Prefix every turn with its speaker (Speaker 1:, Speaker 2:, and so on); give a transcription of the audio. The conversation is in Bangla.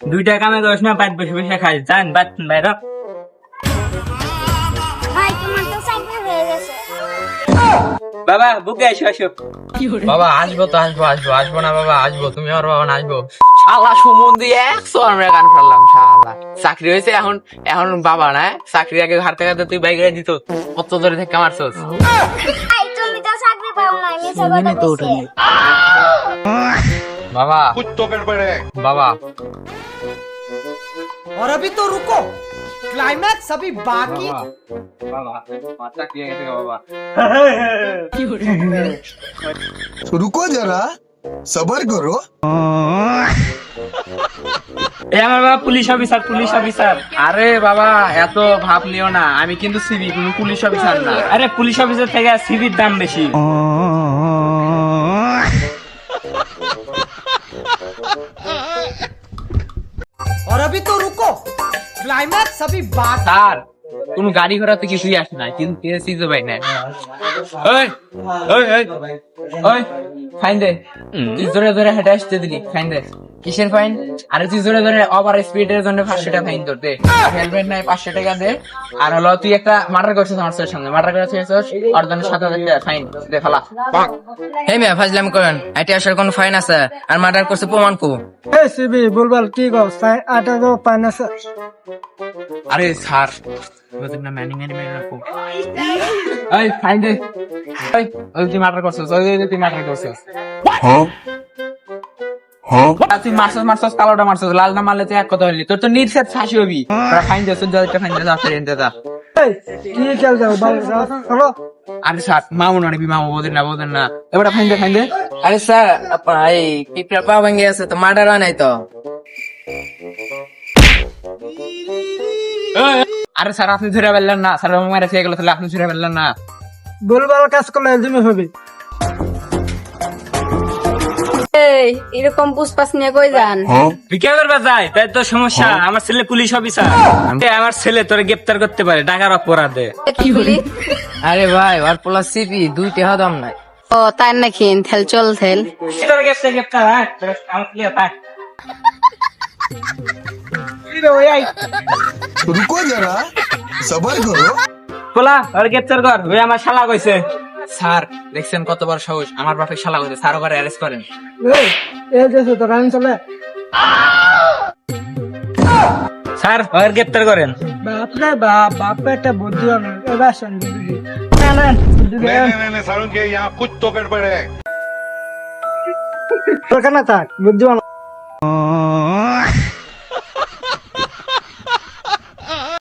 Speaker 1: দুইটা কামে দোষ না বাদ বসে বসে খাই জান বাদ বাইর
Speaker 2: হয়ে
Speaker 1: বাবা বুকে আসো আসো
Speaker 3: বাবা আসব তো আসব আসব আসব না বাবা আসব। তুমি আর বাবা না আসব। শালা সুমন দিয়ে একশো আমরা গান ফেললাম শালা। চাকরি হয়েছে এখন এখন বাবা না চাকরি আগে ঘর থেকে তুই বাইকে দিত। কত ধরে থেকে মারছস?
Speaker 2: তুমি তো চাকরি পাও না মিছে কথা কইছে
Speaker 3: বাবা
Speaker 4: कुछ तो गड़बड़ है
Speaker 3: বাবা
Speaker 5: और अभी तो रुको क्लाइमैक्स अभी बाकी
Speaker 3: বাবা আমার চাকরি হয়ে গেছে বাবা
Speaker 6: रुको जरा सबर करो
Speaker 1: এ আমার বাবা পুলিশ অফিসার পুলিশ অফিসার
Speaker 3: আরে বাবা এত ভাব নিও না আমি কিন্তু সিবি তুমি পুলিশ অফিসার না
Speaker 1: আরে পুলিশ অফিসার থেকে সিভির দাম বেশি
Speaker 5: और अभी तो रुको क्लाइमैक्स अभी
Speaker 3: बात কোন গাড়ি ঘোড়া তো কিছুই আসে না কিন্তু পেয়েছি তো ভাই না ফাইন দে। জোরে জোরে হেঁটে আসতে দিলি ফাইন দে। কিসের ফাইন আর তুই জোরে জোরে ওভার স্পিডের জন্য পাঁচশো টাকা ফাইন দে হেলমেট নাই পাঁচশো টাকা দে। আর হলো তুই একটা মার্ডার করছিস আমার ছেলের সঙ্গে। মার্ডার আর টাকা ফাইন দে ফালা।
Speaker 7: হে মিয়া ফাজলাম করেন। ফাইন আছে? আর মার্ডার করছে প্রমাণ কো।
Speaker 5: সিবি বলবাল কি গো ফাইন আছে।
Speaker 3: আরে স্যার নতুন না ম্যানিং এর মেয়ে মার্ডার করছিস ওই না মারলে তো নির্সেপ ফাঁসি আরে স্যার মামু না বোধেন না এবার ফাইন দে ফাইন দে।
Speaker 7: আরে স্যার এই পিপড়া পা ভেঙে আছে তো মার্ডার নাই তো।
Speaker 3: আরে স্যার আপনি ধরে ফেললেন না। স্যার মারা খেয়ে গেল তাহলে আপনি ধরে ফেললেন না।
Speaker 5: বুলবুল কাজ করলে এলজিমি হবে।
Speaker 8: এই এরকম পুষ্পাস নিয়ে কই যান?
Speaker 1: ভিক্ষা করবা তাই? তো সমস্যা। আমার ছেলে পুলিশ অফিসার। আমার ছেলে তোরে গ্রেপ্তার করতে পারে? টাকার অপরাধে।
Speaker 8: কি বলি?
Speaker 7: আরে ভাই আর প্লাস সিপি দুই টেহা দাম নাই।
Speaker 8: ও তাই নাকি? থেল চল থেল।
Speaker 1: তোর গ্রেপ্তার গ্রেপ্তার হ্যাঁ আমার ছেলে থাক
Speaker 6: রুকো যারা সবার করো
Speaker 1: কোলা আর গ্রেপ্তার কর। ওই আমার শালা কইছে।
Speaker 3: স্যার দেখছেন কত বড় সাহস? আমার বাপের শালা কইছে স্যার ওকে অ্যারেস্ট করেন।
Speaker 5: এই এই যে তো রান চলে।
Speaker 1: স্যার ওর গ্রেপ্তার করেন।
Speaker 4: বাপ রে বাপ বাপ একটা বুদ্ধি হবে
Speaker 5: এবার শুন বুদ্ধি থাক বুদ্ধি